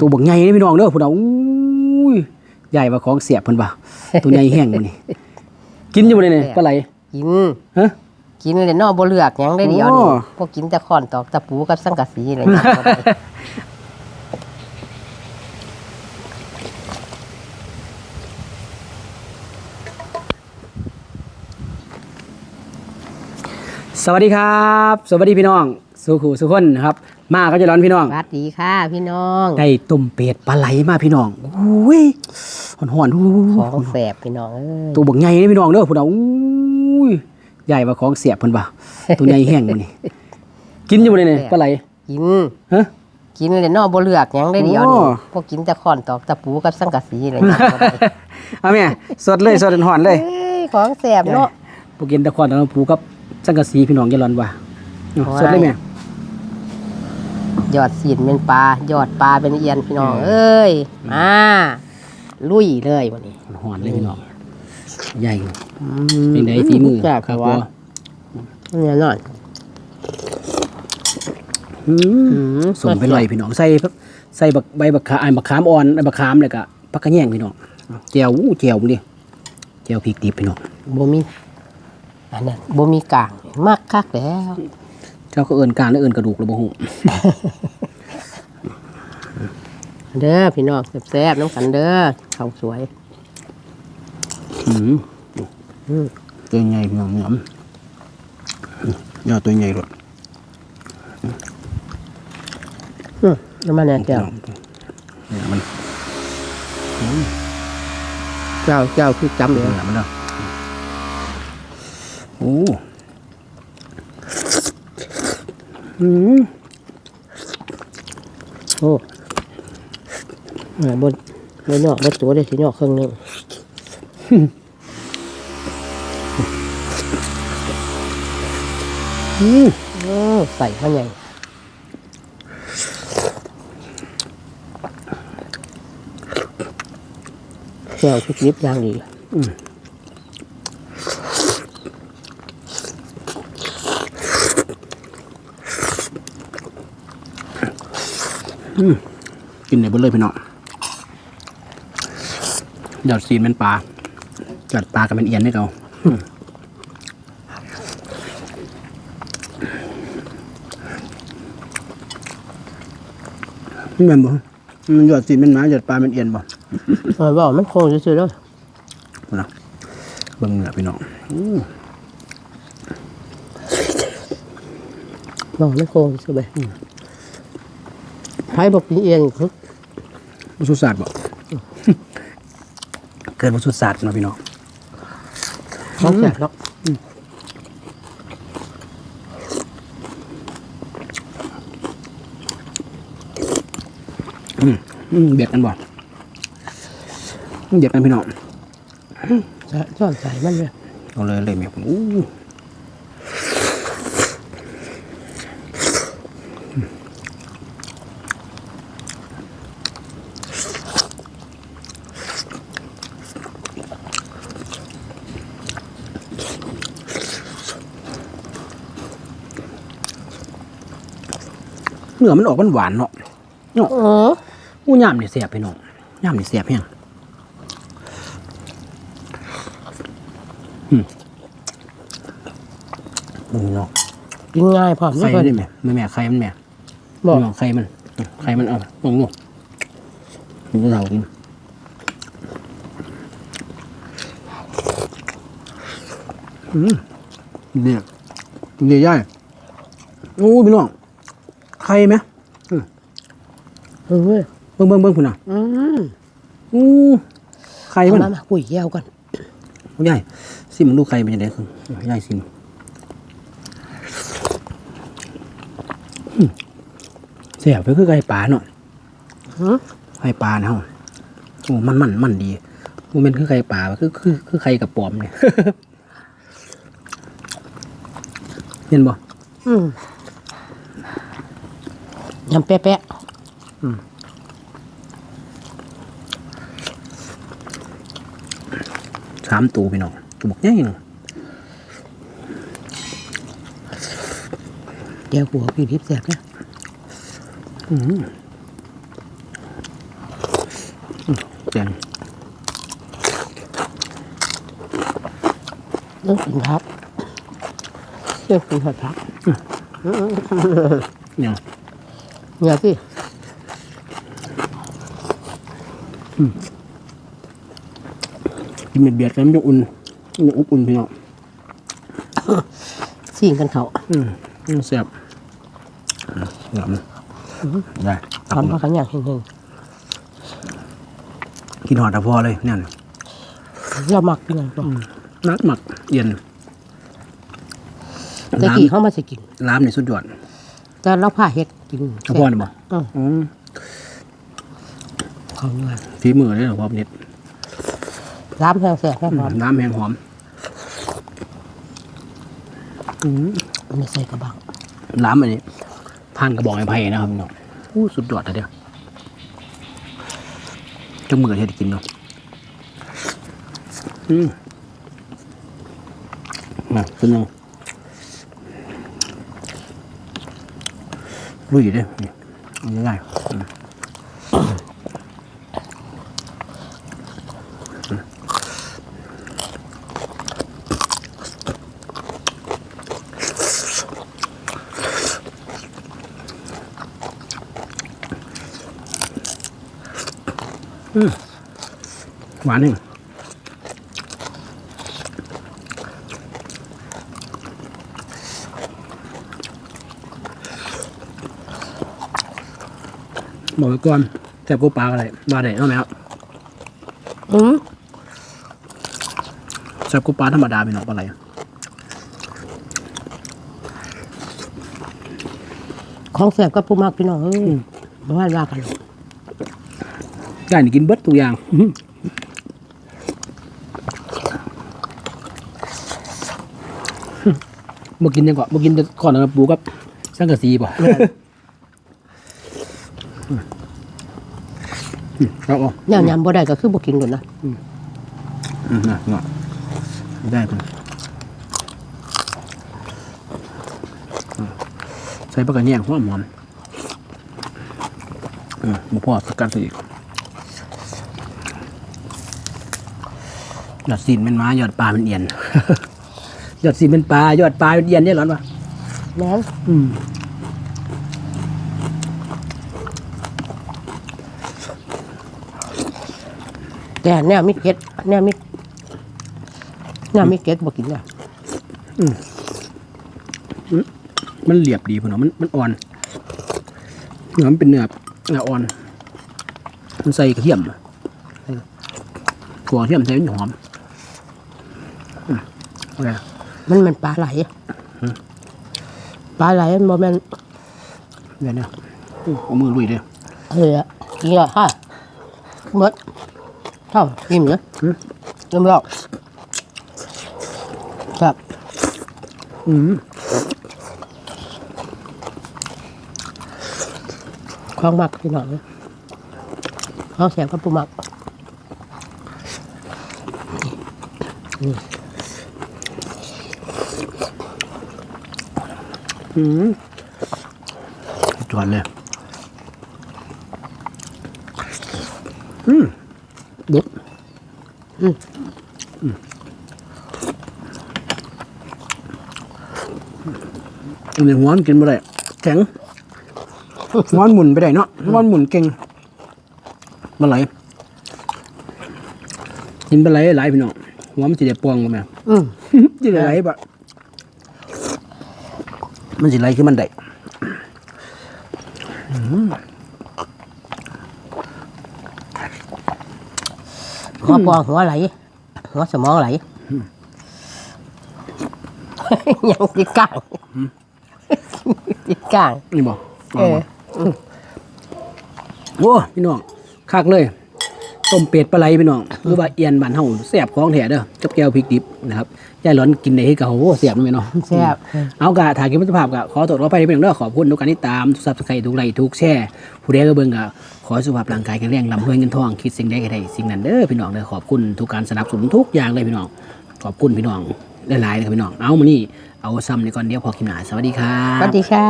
ตัวบักใหญ่นี่พี่น้องเด้อพุ่นน่ะอู้ยใหญ่กว่าของเสียบเพิ่นว่าตัวใหญ่แห้งมื้อนี้กินอยู่บ่ได้เนี่ยปลาไหลกินฮะกินเลยเนอบ่เลือกหยังได้เดียวนี่โอ้พวกกินแต่ค้อนตอกตะปูกับสังกะสีอะไรอย่างเงี้ยบ่ได้สวัสดีครับ สวัสดีพี่น้อง สุขุสุขคนนะครับ มาก็จะร้อนพี่น้องสวัสดีค่ะ พี่น้องได้ต้มเป็ดปลาไหลมาพี่น้องอุ้ยหอนหอนๆอู้ของแสบพี่น้องเอ้ยตัวบักใหญ่นี่พี่น้องเด้อพุ่นน่ะอู้ยใหญ่กว่าของเสียบเพิ่นว่าตัวใหญ่แห้งมื้อนี้กินอยู่บ่ได้เนี่ยปลาไหลกินฮะกินเลยเนอบ่เลือกหยังได้เดียวนี่โอ้พวกกินแต่ค้อนตอกตะปูกับสังกะสีอะไรอย่างเงี้ยบ่ได้เอาแม่สดเลยสดหอนๆเลยเอ้ยของแสบเนาะพวกกินตะคอนตะปูกับสังกะสีพี่น้องอย่าร้อนว่าเอาโอ้ยสดเลยแม่ ยอดสีนเป็นปลายอดปลาเป็นเอียนพี่น้องเอ้ยมาลุยเลยวันนี้หอนเลยพี่น้องใหญ่เป็นไดฝีมือแสบครับว่าว่าเนี่ยนอนอืมอืมสมไปลอยพี่น้องใส่ใส่บักใบบักขาอันบักขามอ่อนอันบักขามแล้วก็ผักกระแยงพี่น้องแจวอู้แจวมึงดิแจวพริกดิบพี่น้องบ่มีอันนั้นบ่มีกลางมักคักแล้ว เจ้าก็เอิ้นกลางแล้วเอิ้นกระดูกแล้วบ่ฮู้เด้อพี่น้องแซ่บๆน้ำกันเด้อข้าวสวยอืมอืมตัวใหญ่พี่น้องหยำยอดตัวใหญ่รถอืมน้ำมันแน่เจ้าเนี่ยมันเจ้าเจ้าคือจำเลยเนี่ยมันเนาะโอ้ อืมโอ้เออบนบนนอกบนตัวได้สินอกครึ่งหนึงอืมอใส่ข้าวใหญ่แก้วชุดยิบอย่างดี อืม กินในเบนเลยพี่น้องยอดซีนเป็นปลาจอดปลากับเป็นเอียนให้เขาอืมนี่แม่นบ่มันยอดซีนเป็นหมาจอดปลาเป็นเอียนบ่เออบอกมันโค้งซื่อๆแล้วพุ่นนะเบิ่งเนื้อพี่น้องอู้บอกมันโค้งซื่อๆไป ไผ่บอกกินเองคือบ่สุดศาสตร์บ่เกิดบ่สุดศาสตร์เนาะพี่น้องเขาแซ่บแล้วอืมเบียดกันบ่เบียดกันพี่น้องช้อนใส่มันเลยเอาเลยเลยแม่ผมอู้ เนื้อมันออกมันหวานๆเนาะเนาะเอออู้ย่ามนี่เสียบพี่น้องย่ามนี่เสียบแห้งอืมมึงเนาะกินง่ายพร้อมไข่เพื่อนได้ไหมแม่แม่ไข่มันแม่บอกน้องไข่มันไข่มันเอาลงลูกมันก็เรากินอืมเนี่ยเดี๋ยวย่ายโอ้พี่น้อง ไข่ไหมเออเว้ยเบิ่งเบิ่งเบิ่งคุณน่ะอืมอู้ไข่เอามันมามาคุยแก้วก่อนยายสิมึงดูไข่เป็นยังไงคือยายสิมอืมเสียบไปคือไก่ป่าเนาะหือไข่ปลาเนาะโอ้มันมันมันดีมันเป็นคือไข่ปลาคือคือคือไข่กับปอมเนี่ย เห็นบ่อืม ยำแปะสามตัวพี่น้องตัวบอกใหญ่หนึ่งๆแก้วหัวพี่พิษแสบนะอืมแจงเรื่องกินครับเรื่องกินผัดผักเนี่ย เนี่ยสิกินเบียดๆกันมันจะอุ่นมันจะอบอุ่นพี่น้องสิ่งกันเขาอืมมันแซ่บงามได้ทำผักกันอย่างเฮงกินหอดแต่พอเลยเนี่ยๆเรามักกินอะไรบ้างนักหมักเย็นแต่กี่เขามาจะกินร้านในสุดยอด แต่เราผ้าเฮ็ดกินกระเพาะนี่บ่อืมอืมของเงินฝีมือเลยเหรอพ่อเน็ตร้านแพงแสบแพงหอมน้ำแห้งหอมอืมไม่ใส่กระบังน้ำอันนี้ผ่านกระบอกไม้ไผ่นะครับพี่น้องอู้สุดยอดเลยเดียวจังมือเฮ็ดให้กินเนาะอืมมาขึ้นยังลุย อยู่เด้อนี่เอาง่ายๆอืมหวานนึ่ บอกไว้ก่อนแซ่บกูปลาอะไรมาได้เอาไหมครับอืมแซ่บกูปลาธรรมดาเป็นหรอกปลาไหลของแสบกับผู้มากพี่น้องเอ้ยบ่ว่าว่ากันหรอกได้นี่กินเบิดทุกอย่างอื้อหือมากินยังก่อนมากินแต่ก่อนนะปูกับสังกะสีป่ะอืม ครับอ๋อย่างยำบ่ได้ก็คือบ่กินก่อนนะอืมนะเงาะได้คุณใส่ปลากระเนียงหัวหอมเออหมูพ่อสกัดใส่อีกยอดซีนเป็นม้ายอดปลาเป็นเอียนยอดซีนเป็นปลายอดปลาเป็นเอียนเนี่ยหรอวะแม่นอืม แต่แนวมีเก็ดแนวมีแนวมีเก็ดบ่กินอะมันเหลียบดีพุ่นเนาะมันมันอ่อนเนื้อมันเป็นเนื้อเนื้ออ่อน มันใส่กระเทียมอะถั่วกระเทียมใส่มันหอมอืมโอเคมันมันปลาไหลปลาไหลมันบ่แม่นเดี๋ยวเนี่ยอู้เอามือลุยเด้อเออกินอะฮะหมด เท่ากินเหรอหืมกินแล้วครับอืมของมักพี่น้องของแสบกับผู้มักอืมจวนเลยอืมดุด อืมอืมอันนี้หัวมันกินไม่ได้แข็งหัวมันหมุนไปได้เนาะหัวมันหมุนเก่งมันไหลกินไปไหลไหลพี่น้องหัวมันสิได้ปวงบ่แม่อืมสิได้ไหลบะมันสิไหลคือมันได้ หัวปองหัวไหล หัวสมองไหลยังติดก้างติดก้างนี่บอกเออโอ้พี่น้องคักเลย ต้มเป็ดปลาไหลพี่น้องหรือว่าเอียนบ้านเฮาแซ่บของแท้เด้อกับแก้วพริกดิบนะครับยายหลอนกินได้ให้เก่าโอ้แซ่บเลยเนาะแซ่บเอากะถ่ายคลิปมิตรภาพกะขอตรวจขอไปเป็นเรื่องขอบคุณทุกการที่ตามทุกซับสไครต์ทุกไลค์ทุกแชร์ผู้ใดก็เบิ่งกะขอให้สุขภาพร่างกายแข็งแรงลำรวยเงินทองคิดสิ่งใดก็ได้สิ่งนั้นเด้อพี่น้องเด้อขอบคุณทุกการสนับสนุนทุกอย่างเลยพี่น้องขอบคุณพี่น้องหลายๆเลยครับพี่น้องเอามานี่เอาซ้ำในก่อนเดียวพอกินหนาสวัสดีครัสวับสดีค่ะ